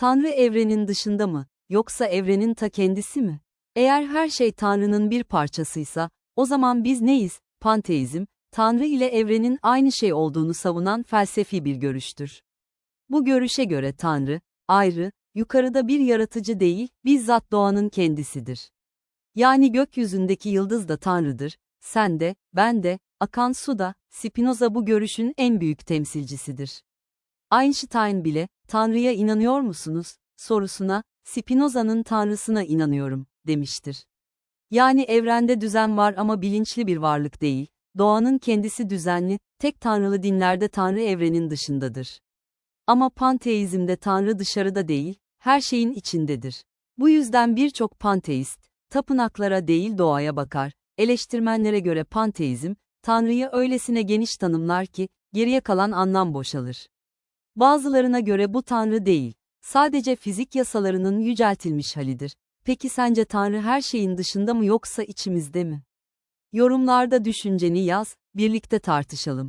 Tanrı evrenin dışında mı, yoksa evrenin ta kendisi mi? Eğer her şey Tanrı'nın bir parçasıysa, o zaman biz neyiz? Panteizm, Tanrı ile evrenin aynı şey olduğunu savunan felsefi bir görüştür. Bu görüşe göre Tanrı, ayrı, yukarıda bir yaratıcı değil, bizzat doğanın kendisidir. Yani gökyüzündeki yıldız da Tanrı'dır, sen de, ben de, akan su da, Spinoza bu görüşün en büyük temsilcisidir. Einstein bile, Tanrı'ya inanıyor musunuz? sorusuna, Spinoza'nın Tanrısına inanıyorum, demiştir. Yani evrende düzen var ama bilinçli bir varlık değil, doğanın kendisi düzenli, tek tanrılı dinlerde Tanrı evrenin dışındadır. Ama panteizmde Tanrı dışarıda değil, her şeyin içindedir. Bu yüzden birçok panteist, tapınaklara değil doğaya bakar, eleştirmenlere göre panteizm, Tanrı'yı öylesine geniş tanımlar ki, geriye kalan anlam boşalır. Bazılarına göre bu Tanrı değil, sadece fizik yasalarının yüceltilmiş halidir. Peki sence Tanrı her şeyin dışında mı yoksa içimizde mi? Yorumlarda düşünceni yaz, birlikte tartışalım.